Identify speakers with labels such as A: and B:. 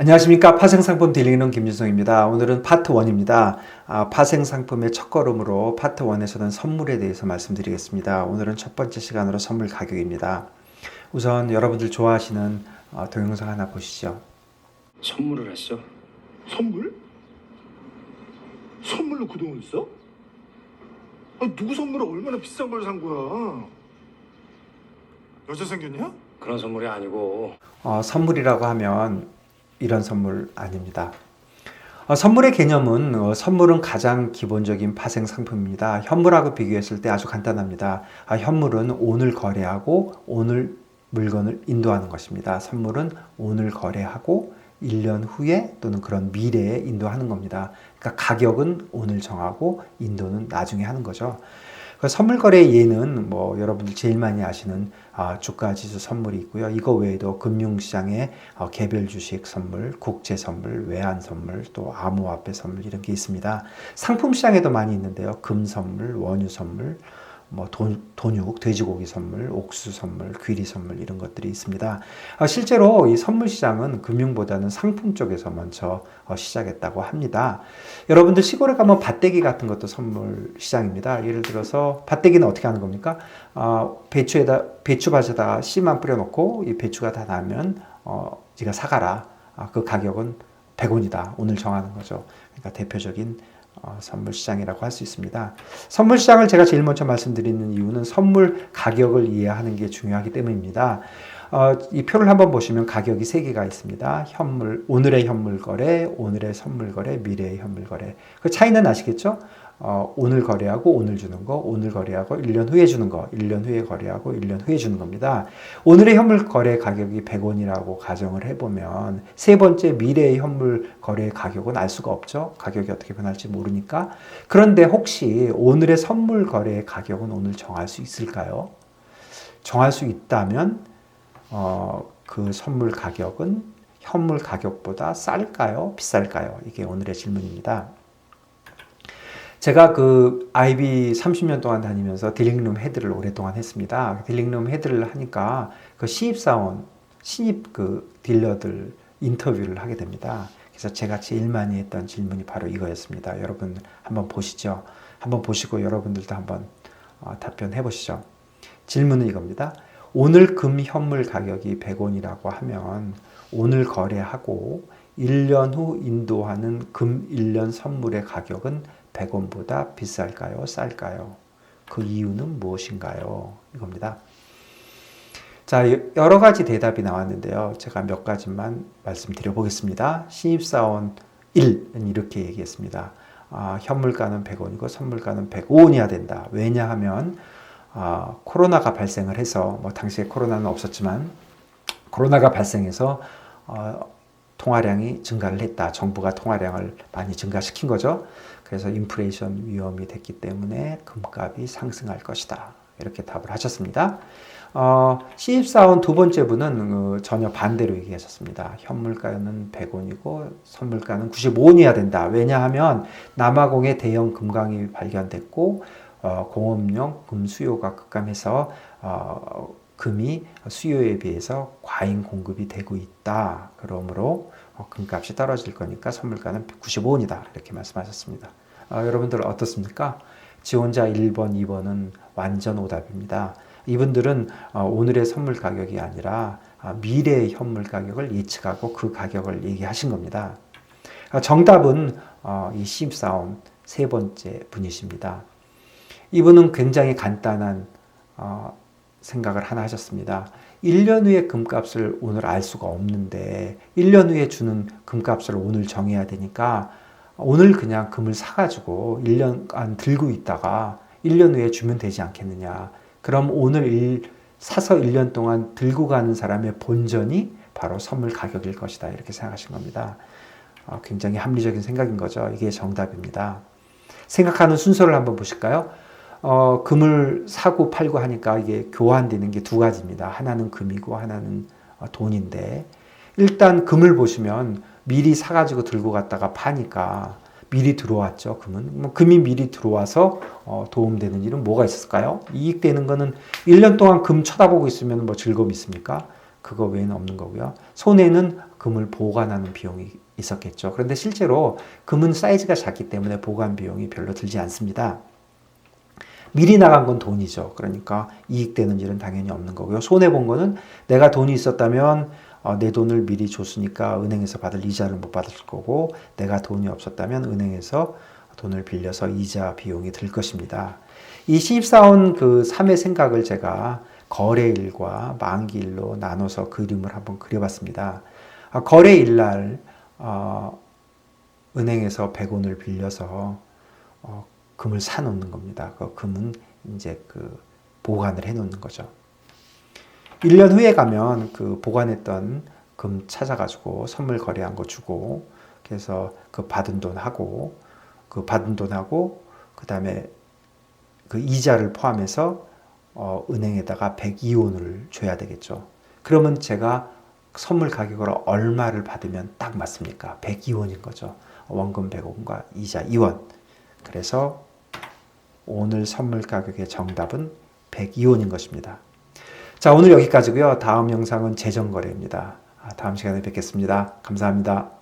A: 안녕하십니까 파생상품 딜링룸 김윤성입니다. 오늘은 파트 1입니다. 아, 파생상품의 첫걸음으로 파트 1에서는 선물에 대해서 말씀드리겠습니다. 오늘은 첫 번째 시간으로 선물 가격입니다. 우선 여러분들 좋아하시는 어, 동영상 하나 보시죠.
B: 선물을 했어?
C: 선물? 선물로 그 돈을 써? 아, 누구 선물을 얼마나 비싼 걸 산 거야? 여자 생겼냐?
B: 그런 선물이 아니고
A: 어, 선물이라고 하면 이런 선물 아닙니다. 어, 선물의 개념은 어, 선물은 가장 기본적인 파생 상품입니다. 현물하고 비교했을 때 아주 간단합니다. 아, 현물은 오늘 거래하고 오늘 물건을 인도하는 것입니다. 선물은 오늘 거래하고 1년 후에 또는 그런 미래에 인도하는 겁니다. 그러니까 가격은 오늘 정하고 인도는 나중에 하는 거죠. 그 선물 거래 예는 뭐 여러분들 제일 많이 아시는 아, 주가 지수 선물이 있고요. 이거 외에도 금융시장에 어, 개별 주식 선물, 국제 선물, 외환 선물, 또 암호화폐 선물 이런 게 있습니다. 상품 시장에도 많이 있는데요. 금 선물, 원유 선물, 뭐 돈, 돈육, 돼지고기 선물, 옥수 선물, 귀리 선물 이런 것들이 있습니다. 아, 실제로 이 선물 시장은 금융보다는 상품 쪽에서 먼저 어, 시작했다고 합니다. 여러분들 시골에 가면 밭대기 같은 것도 선물 시장입니다. 예를 들어서 밭대기는 어떻게 하는 겁니까? 아, 배추에다 배추밭에다가 씨만 뿌려놓고 이 배추가 다 나면 어, 네가 사가라. 아, 그 가격은 100원이다. 오늘 정하는 거죠. 그러니까 대표적인 어, 선물 시장이라고 할 수 있습니다. 선물 시장을 제가 제일 먼저 말씀드리는 이유는 선물 가격을 이해하는 게 중요하기 때문입니다. 어, 이 표를 한번 보시면 가격이 세 개가 있습니다. 현물, 오늘의 현물 거래, 오늘의 선물 거래, 미래의 현물 거래. 그 차이는 아시겠죠? 어, 오늘 거래하고 오늘 주는 거, 오늘 거래하고 1년 후에 주는 거, 1년 후에 거래하고 1년 후에 주는 겁니다. 오늘의 현물 거래 가격이 100원이라고 가정을 해보면 세 번째 미래의 현물 거래 가격은 알 수가 없죠. 가격이 어떻게 변할지 모르니까. 그런데 혹시 오늘의 선물 거래 가격은 오늘 정할 수 있을까요? 정할 수 있다면 어, 그 선물 가격은 현물 가격보다 쌀까요? 비쌀까요? 이게 오늘의 질문입니다. 제가 그 IB 30년 동안 다니면서 딜링룸 헤드를 오랫동안 했습니다. 딜링룸 헤드를 하니까 그 신입사원, 신입 그 딜러들 인터뷰를 하게 됩니다. 그래서 제가 제일 많이 했던 질문이 바로 이거였습니다. 여러분 한번 보시죠. 한번 보시고 여러분들도 한번 어, 답변해 보시죠. 질문은 이겁니다. 오늘 금 현물 가격이 100원이라고 하면 오늘 거래하고 1년 후 인도하는 금 1년 선물의 가격은 100원보다 비쌀까요? 쌀까요? 그 이유는 무엇인가요? 이겁니다. 자, 여러 가지 대답이 나왔는데요. 제가 몇 가지만 말씀드려 보겠습니다. 신입사원 1은 이렇게 얘기했습니다. 아, 현물가는 100원이고 선물가는 105원이어야 된다. 왜냐하면 아, 코로나가 발생을 해서 뭐 당시에 코로나는 없었지만 코로나가 발생해서 어, 통화량이 증가를 했다. 정부가 통화량을 많이 증가시킨 거죠. 그래서 인플레이션 위험이 됐기 때문에 금값이 상승할 것이다. 이렇게 답을 하셨습니다. 어, 신입사원 두 번째 분은 어, 전혀 반대로 얘기하셨습니다. 현물가는 100원이고 선물가는 95원이어야 된다. 왜냐하면 남아공에 대형 금강이 발견됐고 어, 공업용 금 수요가 급감해서 어, 금이 수요에 비해서 과잉 공급이 되고 있다. 그러므로 어, 금값이 떨어질 거니까 선물가는 95원이다. 이렇게 말씀하셨습니다. 어, 여러분들 어떻습니까? 지원자 1번, 2번은 완전 오답입니다. 이분들은 어, 오늘의 선물 가격이 아니라 아, 미래의 현물 가격을 예측하고 그 가격을 얘기하신 겁니다. 아, 정답은 어, 이 신입사원 세 번째 분이십니다. 이분은 굉장히 간단한 어, 생각을 하나 하셨습니다. 1년 후에 금값을 오늘 알 수가 없는데 1년 후에 주는 금값을 오늘 정해야 되니까 오늘 그냥 금을 사가지고 1년간 들고 있다가 1년 후에 주면 되지 않겠느냐. 그럼 오늘 일, 사서 1년 동안 들고 가는 사람의 본전이 바로 선물 가격일 것이다. 이렇게 생각하신 겁니다. 어, 굉장히 합리적인 생각인 거죠. 이게 정답입니다. 생각하는 순서를 한번 보실까요? 어, 금을 사고 팔고 하니까 이게 교환되는 게 두 가지입니다. 하나는 금이고 하나는 어, 돈인데 일단 금을 보시면 미리 사가지고 들고 갔다가 파니까 미리 들어왔죠. 금은 뭐 금이 미리 들어와서 어, 도움되는 일은 뭐가 있을까요? 이익되는 거는 1년 동안 금 쳐다보고 있으면 뭐 즐거움이 있습니까? 그거 외에는 없는 거고요. 손해는 금을 보관하는 비용이 있었겠죠. 그런데 실제로 금은 사이즈가 작기 때문에 보관 비용이 별로 들지 않습니다. 미리 나간 건 돈이죠. 그러니까 이익되는 일은 당연히 없는 거고요. 손해 본 거는 내가 돈이 있었다면 어, 내 돈을 미리 줬으니까 은행에서 받을 이자를 못 받을 거고 내가 돈이 없었다면 은행에서 돈을 빌려서 이자 비용이 들 것입니다. 이 신입사원 그 3의 생각을 제가 거래일과 만기일로 나눠서 그림을 한번 그려봤습니다. 아, 거래일 날 어, 은행에서 100원을 빌려서 어, 금을 사놓는 겁니다. 그 금은 이제 그 보관을 해놓는 거죠. 1년 후에 가면 그 보관했던 금 찾아가지고 선물 거래한 거 주고 그래서 그 받은 돈 하고 그 받은 돈하고 그 다음에 그 이자를 포함해서 어, 은행에다가 102원을 줘야 되겠죠. 그러면 제가 선물 가격으로 얼마를 받으면 딱 맞습니까? 102원인 거죠. 원금 100원과 이자 2원. 그래서 오늘 선물 가격의 정답은 102원인 것입니다. 자, 오늘 여기까지고요. 다음 영상은 재정거래입니다. 아, 다음 시간에 뵙겠습니다. 감사합니다.